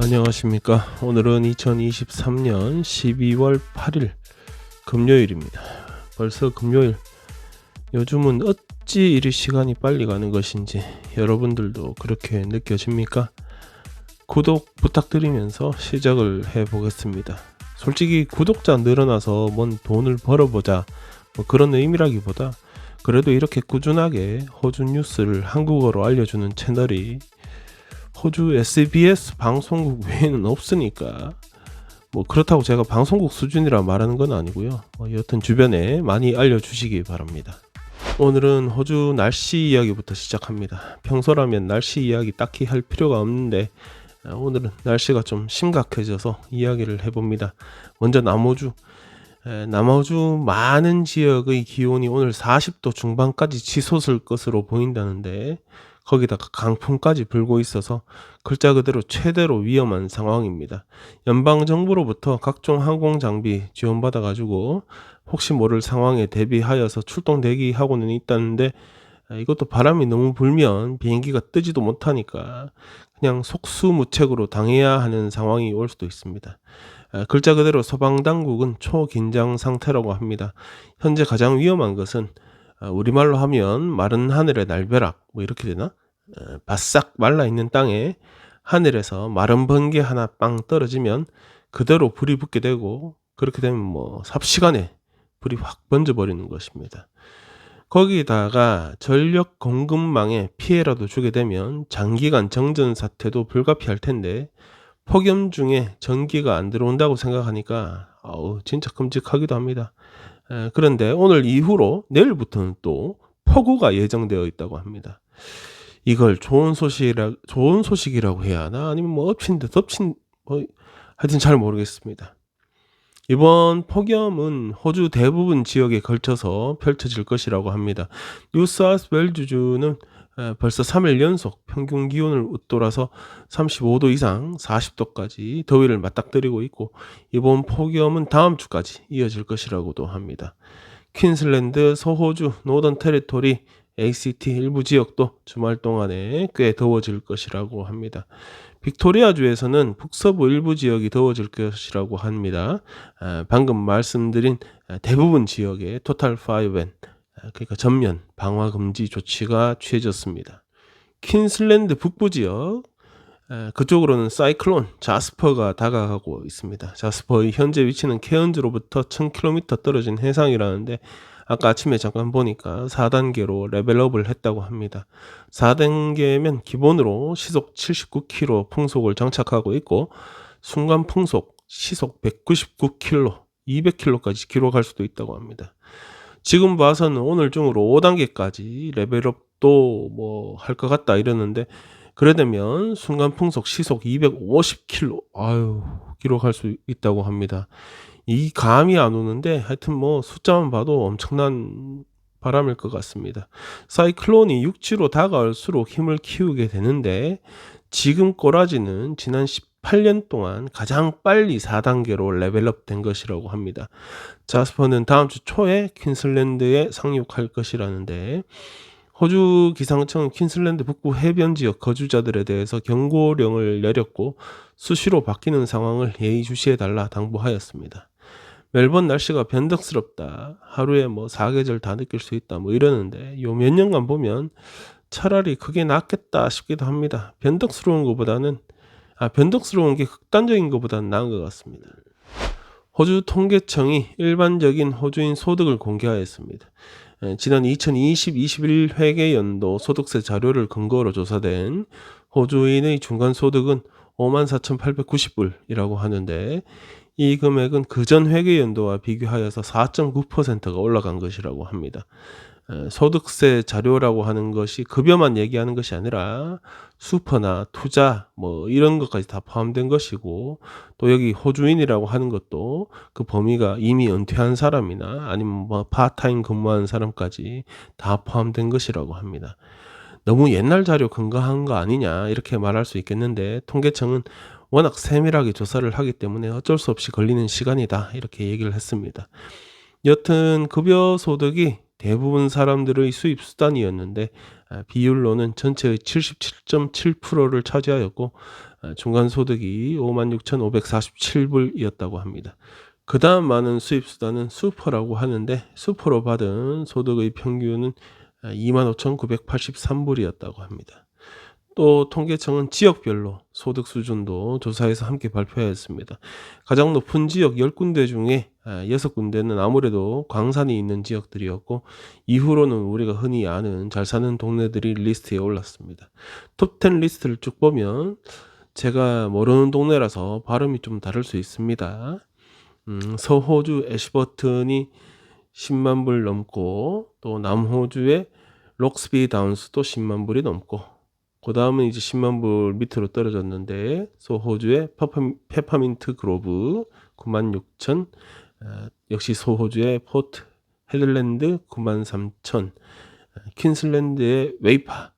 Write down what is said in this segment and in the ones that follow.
안녕하십니까. 오늘은 2023년 12월 8일 금요일입니다. 벌써 금요일. 요즘은 어찌 이리 시간이 빨리 가는 것인지 여러분들도 그렇게 느껴집니까? 구독 부탁드리면서 시작을 해 보겠습니다. 솔직히 구독자 늘어나서 뭔 돈을 벌어보자 뭐 그런 의미라기보다 그래도 이렇게 꾸준하게 호주 뉴스를 한국어로 알려주는 채널이 호주 SBS 방송국 외에는 없으니까 뭐 그렇다고 제가 방송국 수준이라 말하는 건 아니고요. 뭐 여튼 주변에 많이 알려주시기 바랍니다. 오늘은 호주 날씨 이야기부터 시작합니다. 평소라면 날씨 이야기 딱히 할 필요가 없는데 아, 오늘은 날씨가 좀 심각해져서 이야기를 해봅니다. 먼저 남호주. 남호주 많은 지역의 기온이 오늘 40도 중반까지 치솟을 것으로 보인다는데 거기다가 강풍까지 불고 있어서 글자 그대로 최대로 위험한 상황입니다. 연방 정부로부터 각종 항공 장비 지원받아 가지고 혹시 모를 상황에 대비하여서 출동 대기하고는 있다는데 이것도 바람이 너무 불면 비행기가 뜨지도 못하니까 그냥 속수무책으로 당해야 하는 상황이 올 수도 있습니다. 글자 그대로 소방 당국은 초긴장 상태라고 합니다. 현재 가장 위험한 것은 아, 우리말로 하면 마른 하늘의 날벼락 뭐 이렇게 되나? 바싹 말라 있는 땅에 하늘에서 마른 번개 하나 빵 떨어지면 그대로 불이 붙게 되고 그렇게 되면 뭐 삽시간에 불이 확 번져 버리는 것입니다. 거기다가 전력 공급망에 피해라도 주게 되면 장기간 정전 사태도 불가피할 텐데 폭염 중에 전기가 안 들어온다고 생각하니까 어우 진짜 끔찍하기도 합니다. 그런데 오늘 이후로 내일부터는 또 폭우가 예정되어 있다고 합니다. 이걸 좋은 소식이라 좋은 소식이라고 해야 하나 아니면 뭐 엎친 데 덮친 뭐 하여튼 잘 모르겠습니다. 이번 폭염은 호주 대부분 지역에 걸쳐서 펼쳐질 것이라고 합니다. 뉴사우스웰주주는 벌써 3일 연속 평균 기온을 웃돌아서 35도 이상 40도까지 더위를 맞닥뜨리고 있고 이번 폭염은 다음 주까지 이어질 것이라고도 합니다. 퀸슬랜드, 서호주, 노던 테리토리, ACT 일부 지역도 주말 동안에 꽤 더워질 것이라고 합니다. 빅토리아주에서는 북서부 일부 지역이 더워질 것이라고 합니다. 아, 방금 말씀드린 대부분 지역에 토탈 파이벤 그러니까 전면 방화 금지 조치가 취해졌습니다. 퀸슬랜드 북부 지역 그쪽으로는 사이클론 자스퍼가 다가가고 있습니다. 자스퍼의 현재 위치는 케언즈로부터 1000km 떨어진 해상이라는데 아까 아침에 잠깐 보니까 4단계로 레벨업을 했다고 합니다. 4단계면 기본으로 시속 79km 풍속을 장착하고 있고 순간 풍속 시속 199km, 200km까지 기록할 수도 있다고 합니다. 지금 봐서는 오늘 중으로 5단계까지 레벨업도 뭐 할 것 같다 이러는데 그래 되면 순간 풍속 시속 250km 아유 기록할 수 있다고 합니다. 이 감이 안 오는데 하여튼 뭐 숫자만 봐도 엄청난 바람일 것 같습니다. 사이클론이 육지로 다가올수록 힘을 키우게 되는데 지금 꼬라지는 지난 18년 동안 가장 빨리 4단계로 레벨업 된 것이라고 합니다. 자스퍼는 다음 주 초에 퀸슬랜드에 상륙할 것이라는데 호주 기상청은 퀸슬랜드 북부 해변 지역 거주자들에 대해서 경고령을 내렸고 수시로 바뀌는 상황을 예의주시해 달라 당부하였습니다. 멜번 날씨가 변덕스럽다. 하루에 뭐 사계절 다 느낄 수 있다. 뭐 이러는데 요 몇 년간 보면 차라리 그게 낫겠다 싶기도 합니다. 변덕스러운 것보다는 아 변덕스러운 게 극단적인 것보다는 나은 것 같습니다. 호주 통계청이 일반적인 호주인 소득을 공개하였습니다. 지난 2020-21 회계 연도 소득세 자료를 근거로 조사된 호주인의 중간 소득은 54,890불이라고 하는데 이 금액은 그전 회계 연도와 비교하여서 4.9%가 올라간 것이라고 합니다. 소득세 자료라고 하는 것이 급여만 얘기하는 것이 아니라 수퍼나 투자 뭐 이런 것까지 다 포함된 것이고 또 여기 호주인이라고 하는 것도 그 범위가 이미 은퇴한 사람이나 아니면 뭐 파타임 근무하는 사람까지 다 포함된 것이라고 합니다. 너무 옛날 자료 근거한 거 아니냐 이렇게 말할 수 있겠는데 통계청은 워낙 세밀하게 조사를 하기 때문에 어쩔 수 없이 걸리는 시간이다. 이렇게 얘기를 했습니다. 여튼 급여 소득이 대부분 사람들의 수입 수단이었는데 아, 비율로는 전체의 77.7%를 차지하였고 아, 중간 소득이 56,547불이었다고 합니다. 그 다음 많은 수입 수단은 슈퍼라고 하는데 슈퍼로 받은 소득의 평균은 25,983불이었다고 합니다. 또 통계청은 지역별로 소득 수준도 조사해서 함께 발표했습니다. 가장 높은 지역 10군데 중에 6군데는 아무래도 광산이 있는 지역들이었고 이후로는 우리가 흔히 아는 잘 사는 동네들이 리스트에 올랐습니다. 톱10 리스트를 쭉 보면 제가 모르는 동네라서 발음이 좀 다를 수 있습니다. 음, 서호주 애쉬버튼이 10만 불 넘고 또 남호주의 록스비 다운스도 10만 불이 넘고 그 다음은 이제 10만 불 밑으로 떨어졌는데 소호주의 페퍼, 민트 그로브 9만 6천 어, 역시 소호주의 포트 헤들랜드 9만 3천 어, 퀸슬랜드의 웨이파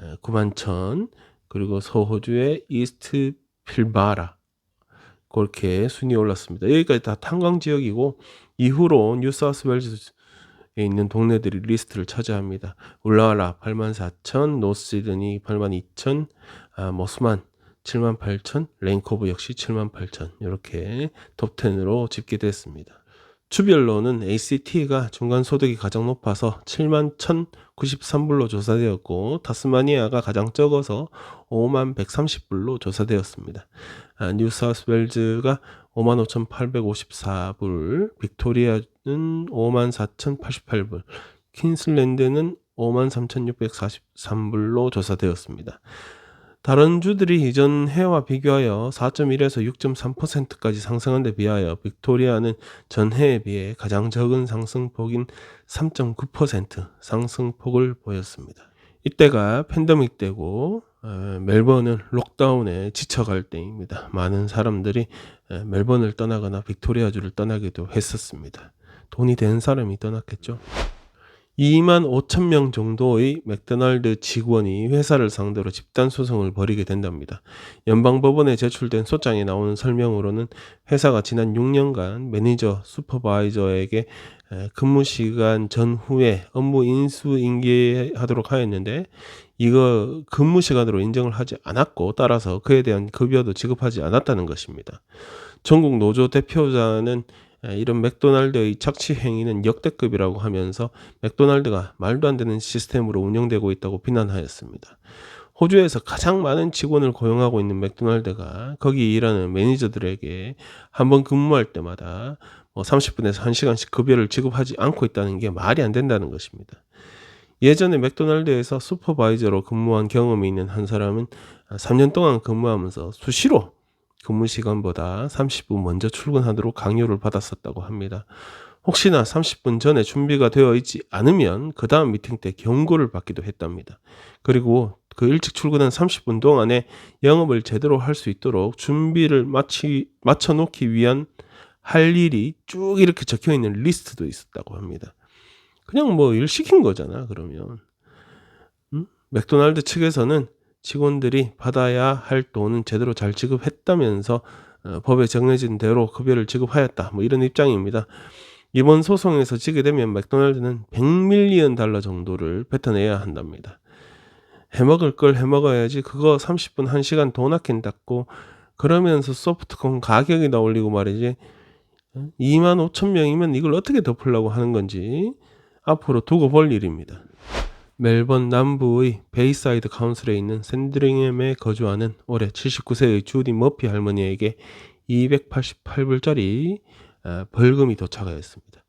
어, 9만 천 그리고 소호주의 이스트 필바라 그렇게 순위 올랐습니다. 여기까지 다 탄광 지역이고 이후로 뉴사우스웨일즈 있는 동네들이 리스트를 차지합니다. 울라라 84,000, 노스시드니 82,000, 아, 모스만 78,000, 랭코브 역시 78,000 이렇게 톱10으로 집계됐습니다. 주별로는 ACT가 중간 소득이 가장 높아서 7만 1,093불로 조사되었고 타스마니아가 가장 적어서 5만 130불로 조사되었습니다. 아, 뉴사우스웰즈가 55,854불, 빅토리아는 54,088불, 퀸슬랜드는 53,643불로 조사되었습니다. 다른 주들이 이전 해와 비교하여 4.1에서 6.3%까지 상승한 데 비하여 빅토리아는 전해에 비해 가장 적은 상승폭인 3.9% 상승폭을 보였습니다. 이때가 팬데믹 때고 어, 멜번은 록다운에 지쳐갈 때입니다. 많은 사람들이 멜번을 떠나거나 빅토리아주를 떠나기도 했었습니다. 돈이 된 사람이 떠났겠죠. 2만 5천 명 정도의 맥도날드 직원이 회사를 상대로 집단 소송을 벌이게 된답니다. 연방법원에 제출된 소장에 나오는 설명으로는 회사가 지난 6년간 매니저, 슈퍼바이저에게 근무 시간 전후에 업무 인수 인계하도록 하였는데 이거 근무 시간으로 인정을 하지 않았고 따라서 그에 대한 급여도 지급하지 않았다는 것입니다. 전국 노조 대표자는 이런 맥도날드의 착취 행위는 역대급이라고 하면서 맥도날드가 말도 안 되는 시스템으로 운영되고 있다고 비난하였습니다. 호주에서 가장 많은 직원을 고용하고 있는 맥도날드가 거기 일하는 매니저들에게 한 번 근무할 때마다 뭐 30분에서 1시간씩 급여를 지급하지 않고 있다는 게 말이 안 된다는 것입니다. 예전에 맥도날드에서 슈퍼바이저로 근무한 경험이 있는 한 사람은 3년 동안 근무하면서 수시로 근무 시간보다 30분 먼저 출근하도록 강요를 받았었다고 합니다. 혹시나 30분 전에 준비가 되어 있지 않으면 그 다음 미팅 때 경고를 받기도 했답니다. 그리고 그 일찍 출근한 30분 동안에 영업을 제대로 할 수 있도록 준비를 마치, 맞춰놓기 위한 할 일이 쭉 이렇게 적혀 있는 리스트도 있었다고 합니다. 그냥 뭐 일 시킨 거잖아, 그러면. 음? 맥도날드 측에서는 직원들이 받아야 할 돈은 제대로 잘 지급했다면서 어, 법에 정해진 대로 급여를 지급하였다. 뭐 이런 입장입니다. 이번 소송에서 지게 되면 맥도날드는 100밀리언 달러 정도를 뱉어내야 한답니다. 해먹을 걸 해먹어야지 그거 30분 1시간 돈 아낀다고 그러면서 소프트콘 가격이 나 올리고 말이지 2만 5천 명이면 이걸 어떻게 덮으려고 하는 건지 앞으로 두고 볼 일입니다. 멜번 남부의 베이사이드 카운슬에 있는 샌드링햄에 거주하는 올해 79세의 주디 머피 할머니에게 288불짜리 아, 벌금이 도착하였습니다.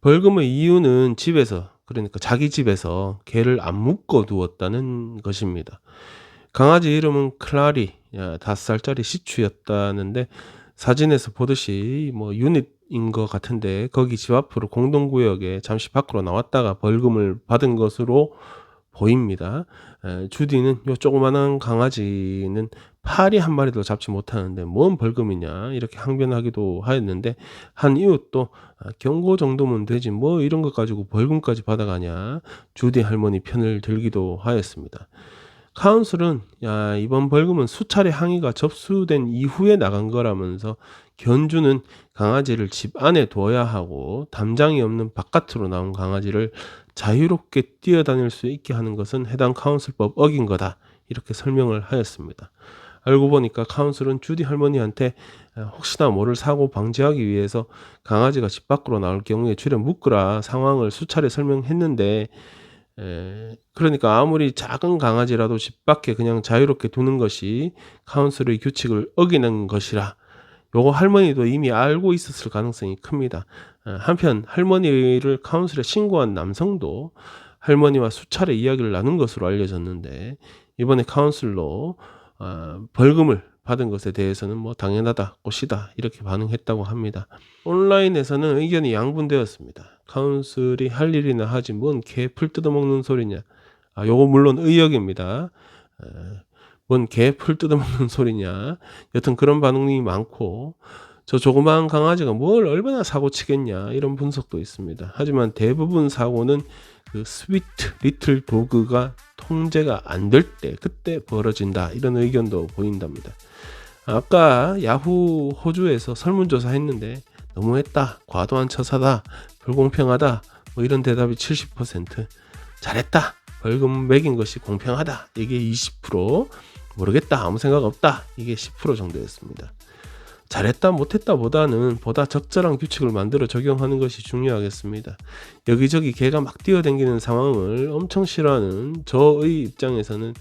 벌금의 이유는 집에서 그러니까 자기 집에서 개를 안 묶어 두었다는 것입니다. 강아지 이름은 클라리, 5살짜리 시추였다는데 사진에서 보듯이 뭐 유닛 인것 같은데 거기 집 앞으로 공동구역에 잠시 밖으로 나왔다가 벌금을 받은 것으로 보입니다. 에, 주디는 요 조그만한 강아지는 파리 한 마리도 잡지 못하는데 뭔 벌금이냐 이렇게 항변하기도 하였는데 한 이웃도 아, 경고 정도면 되지 뭐 이런 것 가지고 벌금까지 받아가냐 주디 할머니 편을 들기도 하였습니다. 카운슬은 야 이번 벌금은 수차례 항의가 접수된 이후에 나간 거라면서 견주는 강아지를 집 안에 둬야 하고 담장이 없는 바깥으로 나온 강아지를 자유롭게 뛰어다닐 수 있게 하는 것은 해당 카운슬법 어긴 거다 이렇게 설명을 하였습니다. 알고 보니까 카운슬은 주디 할머니한테 어, 혹시나 모를 사고 방지하기 위해서 강아지가 집 밖으로 나올 경우에 줄에 묶으라 상황을 수차례 설명했는데 에, 그러니까 아무리 작은 강아지라도 집 밖에 그냥 자유롭게 두는 것이 카운슬의 규칙을 어기는 것이라 요거 할머니도 이미 알고 있었을 가능성이 큽니다. 어, 한편 할머니를 카운슬에 신고한 남성도 할머니와 수차례 이야기를 나눈 것으로 알려졌는데 이번에 카운슬로 어, 벌금을 받은 것에 대해서는 뭐 당연하다, 꽃이다 이렇게 반응했다고 합니다. 온라인에서는 의견이 양분되었습니다. 카운슬이 할 일이나 하지 뭔 개 풀 뜯어먹는 소리냐. 아, 요거 물론 의역입니다. 에, 뭔개 풀 뜯어먹는 소리냐. 여튼 그런 반응이 많고 저 조그마한 강아지가 뭘 얼마나 사고 치겠냐 이런 분석도 있습니다. 하지만 대부분 사고는 그 스위트 리틀 도그가 통제가 안 될 때 그때 벌어진다 이런 의견도 보인답니다. 아까 야후 호주에서 설문조사 했는데 너무했다 과도한 처사다 불공평하다 뭐 이런 대답이 70% 잘했다 벌금 매긴 것이 공평하다 이게 20% 모르겠다 아무 생각 없다 이게 10% 정도였습니다. 잘했다 못했다 보다는 보다 적절한 규칙을 만들어 적용하는 것이 중요하겠습니다. 여기저기 개가 막 뛰어다니는 상황을 엄청 싫어하는 저의 입장에서는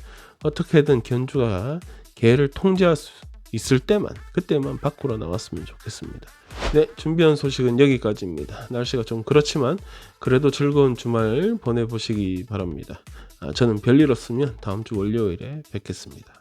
어떻게든 견주가 개를 통제할 수 있을 때만 그때만 밖으로 나왔으면 좋겠습니다. 네, 준비한 소식은 여기까지입니다. 날씨가 좀 그렇지만 그래도 즐거운 주말 보내보시기 바랍니다. 아, 저는 별일 없으면 다음 주 월요일에 뵙겠습니다.